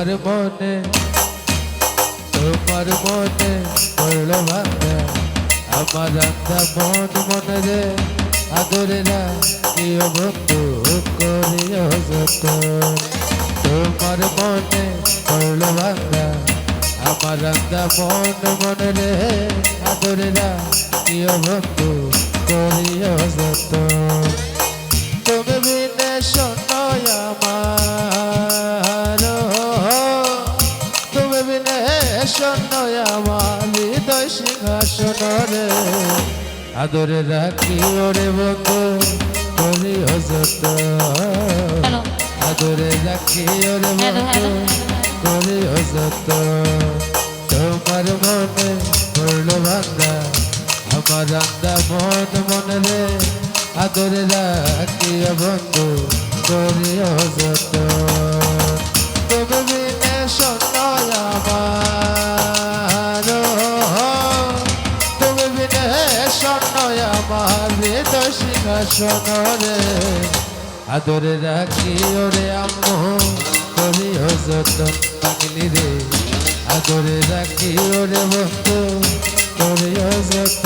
তোমার মনে তোমার মনে পড়ল ভাঙা আমার আন্দা মন মনে রে, আদরে না প্রিয় বন্ধু, করিও যত তোমার মনে পড়ল ভাঙা আমার আন্দা মন মনে রে, আদরে না প্রিয় বন্ধু, করিও যত সিংহাসন রে আদরে রাখি ওরে বন্ধু করি হ্যালো। আদরে রাখি ওরে বন্ধু। করি যত তোমার মনে পড়ল ভাঙ্গা আমার রান্দা মন মনে রে। আদরে রাখি বন্ধু করি যত রে আদরে রাখি ওরে আম্মু করি যতন পাগলি রে। আদরে রাখি ওরে বন্ধু করি যত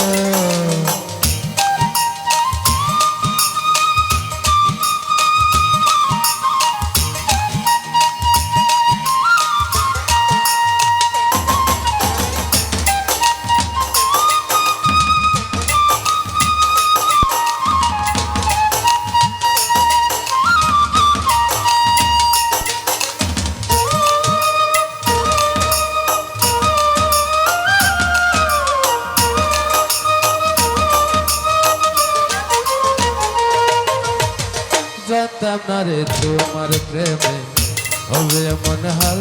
জানতাম না রে তোমার প্রেমে। হবে এমন হাল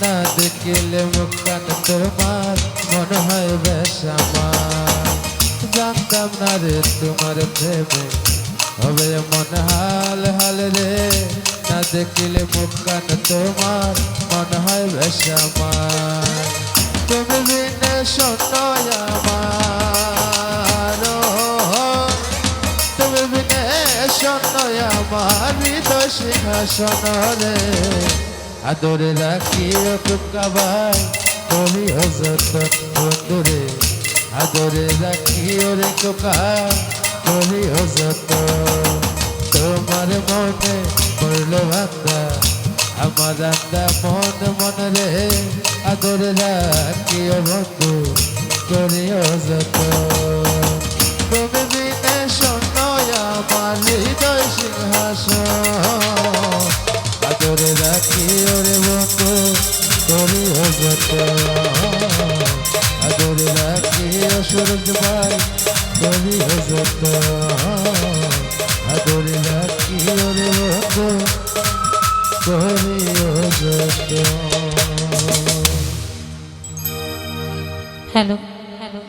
না দেখিলে মুখান তোমার, মনে হয় বেশ জানতাম না রে তোমার প্রেমে, হবে এমন হাল হাল রে। না দেখিলে মুখান তোমার, মনে হয় বেশ তুমি বিনে শোনয় আমার হৃদয় সিংহাসন রে। আদরে রাখি কুকাবাই করি হজত বন্ধুরে আদরে রাখি ওরে কোকা করি হজত তোমার মনে পড়ল ভাঙ্গা আমার আন্দা মন মন রে। আদরে রাখি বন্ধু করি হজত তুমি আদরে রাখি ওরে বন্ধু করি হজত আদরে রাখি অসুরজ ভাই করি হজত আদরে রাখি ওরে বন্ধু করি হজত হ্যালো।